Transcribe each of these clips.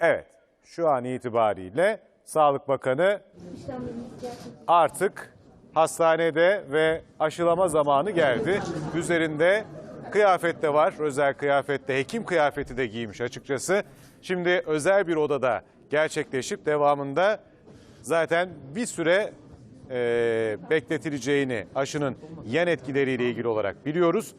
Evet, şu an itibariyle Sağlık Bakanı artık hastanede ve aşılama zamanı geldi. Üzerinde kıyafet de var, özel kıyafette, hekim kıyafeti de giymiş açıkçası. Şimdi özel bir odada gerçekleşip devamında zaten bir süre e, bekletileceğini aşının yan etkileriyle ilgili olarak biliyoruz.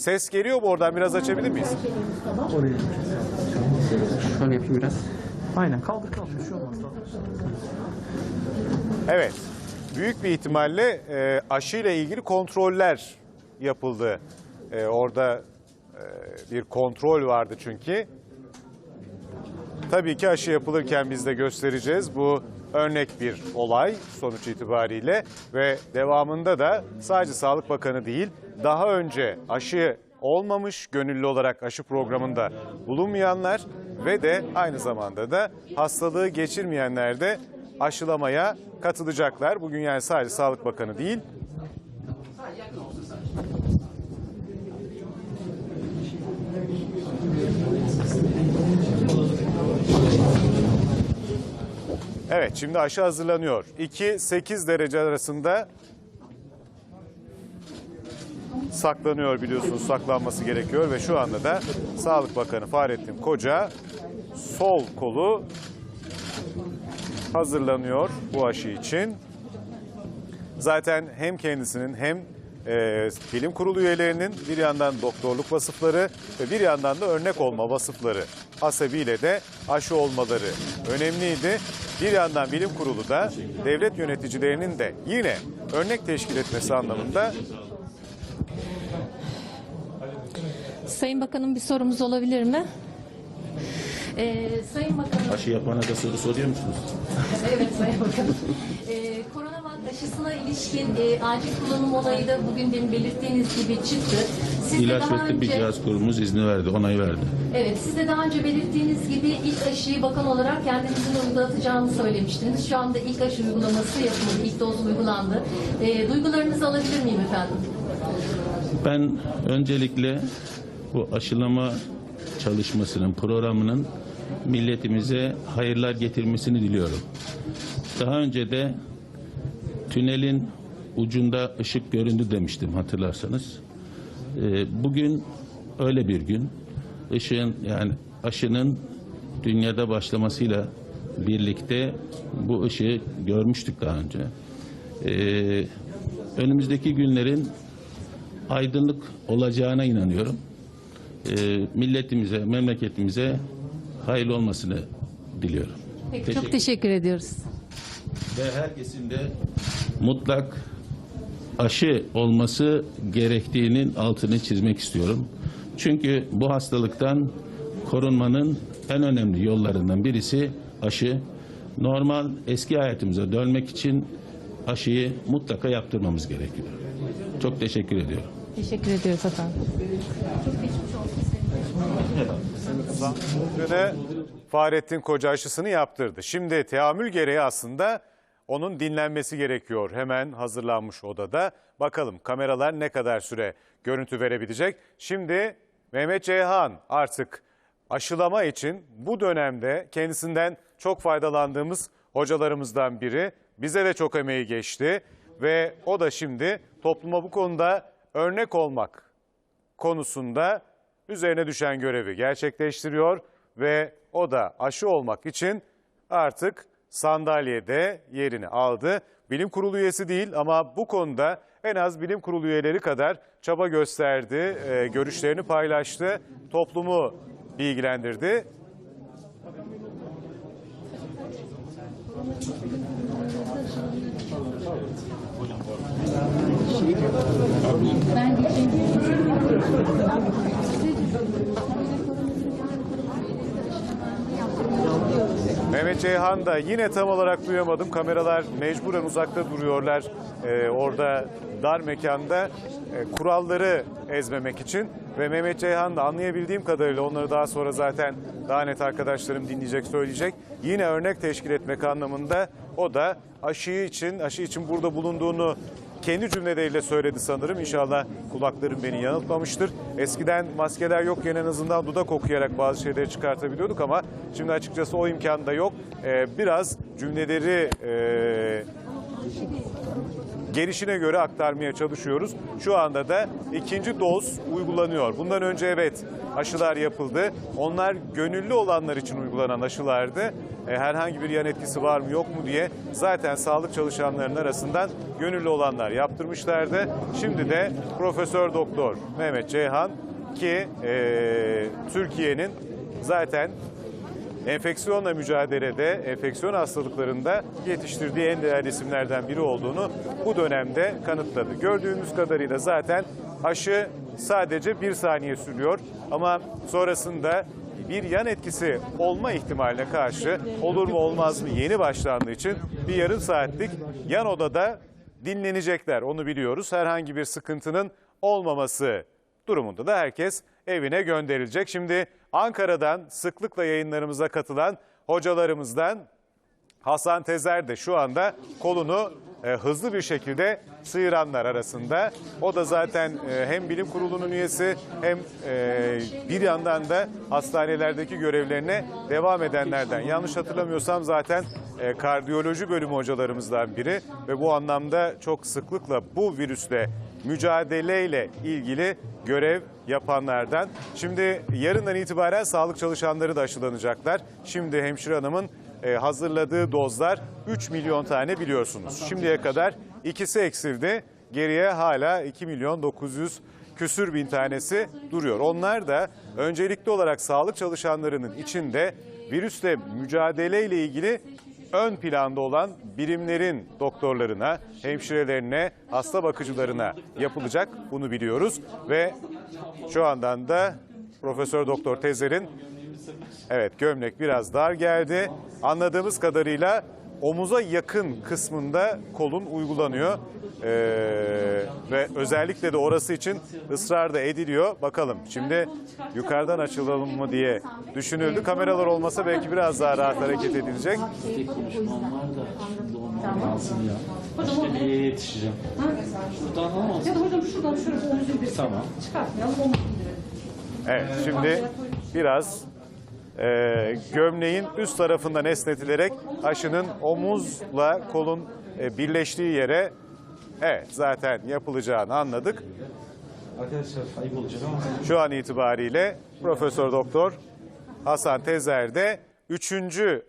Ses geliyor mu oradan biraz açabilir miyiz? Şöyle yapayım biraz. Aynen kaldır kaldır bir şey olmaz. Evet. Büyük bir ihtimalle e, aşıyla ilgili kontroller yapıldı. E, orada e, bir kontrol vardı çünkü. Tabii ki aşı yapılırken biz de göstereceğiz. Bu örnek bir olay sonuç itibariyle ve devamında da sadece Sağlık Bakanı değil, daha önce aşı olmamış, gönüllü olarak aşı programında bulunmayanlar ve de aynı zamanda da hastalığı geçirmeyenler de aşılamaya katılacaklar. Bugün yani sadece Sağlık Bakanı değil, Evet şimdi aşı hazırlanıyor. 2-8 derece arasında saklanıyor biliyorsunuz saklanması gerekiyor ve şu anda da Sağlık Bakanı Fahrettin Koca sol kolu hazırlanıyor bu aşı için. Zaten hem kendisinin hem e, bilim kurulu üyelerinin bir yandan doktorluk vasıfları ve bir yandan da örnek olma vasıfları hasebiyle de aşı olmaları önemliydi. Bir yandan bilim kurulu da devlet yöneticilerinin de yine örnek teşkil etmesi anlamında Sayın Bakanım bir sorumuz olabilir mi? Ee, Sayın Bakanım, Aşı yapana da soru soruyor musunuz? evet Sayın Bakanım. Ee, koronavirüs aşısına ilişkin e, acil kullanım olayı da bugün demin belirttiğiniz gibi çıktı. Siz İlaç ve Tıbbi önce, Cihaz Kurumumuz izni verdi, onay verdi. evet, siz de daha önce belirttiğiniz gibi ilk aşıyı bakan olarak kendinizin uygulatacağını söylemiştiniz. Şu anda ilk aşı uygulaması yapıldı, ilk doz uygulandı. Ee, duygularınızı alabilir miyim efendim? Ben öncelikle bu aşılama çalışmasının, programının milletimize hayırlar getirmesini diliyorum. Daha önce de tünelin ucunda ışık göründü demiştim hatırlarsanız. Ee, Bugün öyle bir gün. Işığın yani aşının dünyada başlamasıyla birlikte bu ışığı görmüştük daha önce. Ee, önümüzdeki günlerin aydınlık olacağına inanıyorum. Ee, milletimize, memleketimize hayırlı olmasını diliyorum. Peki, Teşekkür- çok teşekkür ediyoruz. Ve herkesin de mutlak aşı olması gerektiğinin altını çizmek istiyorum. Çünkü bu hastalıktan korunmanın en önemli yollarından birisi aşı. Normal eski hayatımıza dönmek için aşıyı mutlaka yaptırmamız gerekiyor. Çok teşekkür ediyorum. Teşekkür ediyoruz efendim. Döne Fahrettin Koca aşısını yaptırdı. Şimdi teamül gereği aslında onun dinlenmesi gerekiyor. Hemen hazırlanmış odada. Bakalım kameralar ne kadar süre görüntü verebilecek. Şimdi Mehmet Ceyhan artık aşılama için bu dönemde kendisinden çok faydalandığımız hocalarımızdan biri. Bize de çok emeği geçti ve o da şimdi topluma bu konuda örnek olmak konusunda üzerine düşen görevi gerçekleştiriyor ve o da aşı olmak için artık sandalyede yerini aldı. Bilim kurulu üyesi değil ama bu konuda en az bilim kurulu üyeleri kadar çaba gösterdi, e, görüşlerini paylaştı, toplumu bilgilendirdi. Mehmet Ceyhan da yine tam olarak duyamadım. Kameralar mecburen uzakta duruyorlar. Ee, orada dar mekanda e, kuralları ezmemek için. Ve Mehmet Ceyhan da anlayabildiğim kadarıyla onları daha sonra zaten daha net arkadaşlarım dinleyecek, söyleyecek. Yine örnek teşkil etmek anlamında o da aşı için, aşı için burada bulunduğunu kendi cümleleriyle söyledi sanırım. İnşallah kulaklarım beni yanıltmamıştır. Eskiden maskeler yokken en azından dudak okuyarak bazı şeyleri çıkartabiliyorduk ama şimdi açıkçası o imkan da yok. Ee, biraz cümleleri e, gelişine göre aktarmaya çalışıyoruz. Şu anda da ikinci doz uygulanıyor. Bundan önce evet aşılar yapıldı. Onlar gönüllü olanlar için uygulanan aşılardı. E, herhangi bir yan etkisi var mı yok mu diye zaten sağlık çalışanlarının arasından gönüllü olanlar yaptırmışlardı. Şimdi de Profesör Doktor Mehmet Ceyhan ki e, Türkiye'nin zaten enfeksiyonla mücadelede, enfeksiyon hastalıklarında yetiştirdiği en değerli isimlerden biri olduğunu bu dönemde kanıtladı. Gördüğümüz kadarıyla zaten aşı sadece bir saniye sürüyor ama sonrasında bir yan etkisi olma ihtimaline karşı olur mu olmaz mı yeni başlandığı için bir yarım saatlik yan odada dinlenecekler onu biliyoruz. Herhangi bir sıkıntının olmaması durumunda da herkes evine gönderilecek. Şimdi Ankara'dan sıklıkla yayınlarımıza katılan hocalarımızdan Hasan Tezer de şu anda kolunu e, hızlı bir şekilde sıyıranlar arasında. O da zaten e, hem bilim kurulunun üyesi hem e, bir yandan da hastanelerdeki görevlerine devam edenlerden. Yanlış hatırlamıyorsam zaten e, kardiyoloji bölümü hocalarımızdan biri ve bu anlamda çok sıklıkla bu virüsle mücadeleyle ilgili görev yapanlardan. Şimdi yarından itibaren sağlık çalışanları da aşılanacaklar. Şimdi hemşire hanımın e, hazırladığı dozlar 3 milyon tane biliyorsunuz. Şimdiye kadar ikisi eksildi. Geriye hala 2 milyon 900 küsür bin tanesi duruyor. Onlar da öncelikli olarak sağlık çalışanlarının içinde virüsle mücadeleyle ilgili ön planda olan birimlerin doktorlarına, hemşirelerine, hasta bakıcılarına yapılacak. Bunu biliyoruz ve şu andan da Profesör Doktor Tezer'in evet gömlek biraz dar geldi. Anladığımız kadarıyla omuza yakın kısmında kolun uygulanıyor. Ee, ve özellikle de orası için ısrar da ediliyor. Bakalım şimdi yukarıdan açılalım mı diye düşünüldü. Kameralar olmasa belki biraz daha rahat hareket edilecek. İşte bir yere yetişeceğim. Buradan alamaz Ya da hocam şuradan şöyle bir Tamam. çıkartmayalım. Evet şimdi biraz e, gömleğin üst tarafından esnetilerek aşının omuzla kolun e, birleştiği yere evet zaten yapılacağını anladık. Arkadaşlar ayıp olacak ama Şu an itibariyle Profesör Doktor Hasan Tezer de 3.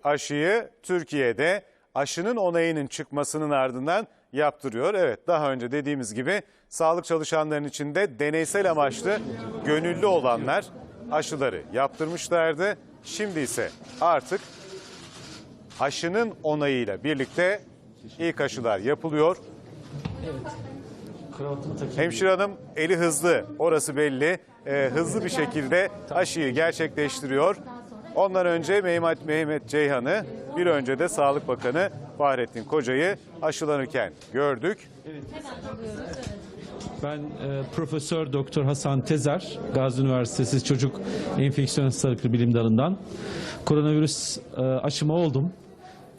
aşıyı Türkiye'de aşının onayının çıkmasının ardından yaptırıyor. Evet daha önce dediğimiz gibi sağlık çalışanlarının içinde deneysel amaçlı gönüllü olanlar aşıları yaptırmışlardı. Şimdi ise artık aşının onayıyla birlikte ilk aşılar yapılıyor. Kravatımı takayım. Hemşire hanım eli hızlı, orası belli. Ee, hızlı bir şekilde aşıyı gerçekleştiriyor. Ondan önce Mehmet, Mehmet Ceyhan'ı, bir önce de Sağlık Bakanı Fahrettin Koca'yı aşılanırken gördük. Ben e, Profesör Doktor Hasan Tezer, Gazi Üniversitesi Çocuk Enfeksiyon Hastalıkları Bilim Dalı'ndan koronavirüs e, aşımı oldum.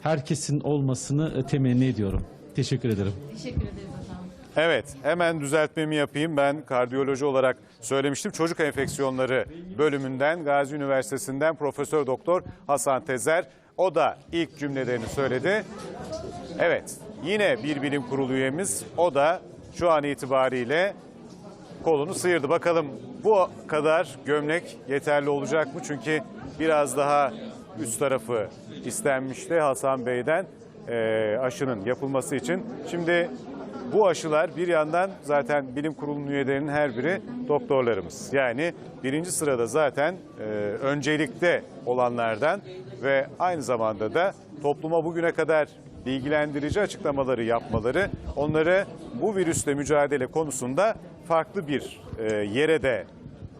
Herkesin olmasını e, temenni ediyorum. Teşekkür ederim. Teşekkür ederiz efendim. Evet, hemen düzeltmemi yapayım. Ben kardiyoloji olarak söylemiştim. Çocuk enfeksiyonları bölümünden Gazi Üniversitesi'nden Profesör Doktor Hasan Tezer. O da ilk cümlelerini söyledi. Evet, yine bir bilim kurulu üyemiz. O da şu an itibariyle kolunu sıyırdı. Bakalım bu kadar gömlek yeterli olacak mı? Çünkü biraz daha üst tarafı istenmişti Hasan Bey'den eee, aşının yapılması için. Şimdi bu aşılar bir yandan zaten bilim kurulunun üyelerinin her biri doktorlarımız. Yani birinci sırada zaten eee, öncelikte olanlardan ve aynı zamanda da topluma bugüne kadar bilgilendirici açıklamaları yapmaları onları bu virüsle mücadele konusunda farklı bir e, yere de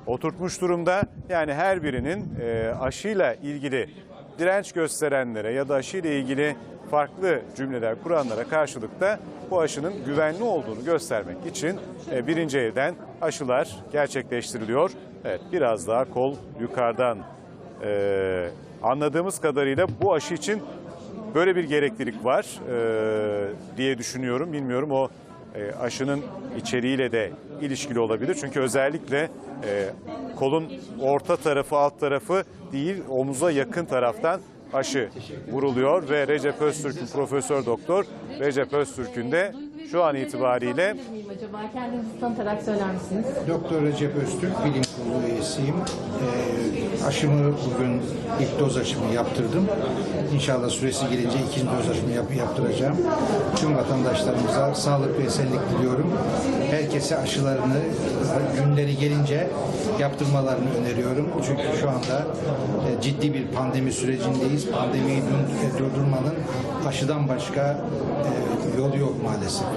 oturtmuş durumda. Yani her birinin e, aşıyla ilgili direnç gösterenlere ya da aşıyla ilgili farklı cümleler kuranlara karşılık da bu aşının güvenli olduğunu göstermek için e, birinci elden aşılar gerçekleştiriliyor. Evet biraz daha kol yukarıdan e, anladığımız kadarıyla bu aşı için böyle bir gereklilik var e, diye düşünüyorum. Bilmiyorum o e, aşının içeriğiyle de ilişkili olabilir. Çünkü özellikle e, kolun orta tarafı alt tarafı değil omuza yakın taraftan aşı vuruluyor ve Recep Öztürk'ün Profesör Doktor Recep Öztürk'ün de şu an itibariyle acaba? Kendinizi tanıtarak söyler misiniz? Doktor Recep Öztürk, bilim kurulu üyesiyim. Ee, aşımı bugün ilk doz aşımı yaptırdım. İnşallah süresi gelince ikinci doz aşımı yap- yaptıracağım. Tüm vatandaşlarımıza sağlık ve esenlik diliyorum. Herkese aşılarını günleri gelince yaptırmalarını öneriyorum. Çünkü şu anda e, ciddi bir pandemi sürecindeyiz. Pandemiyi durdurmanın aşıdan başka e, yolu yok maalesef.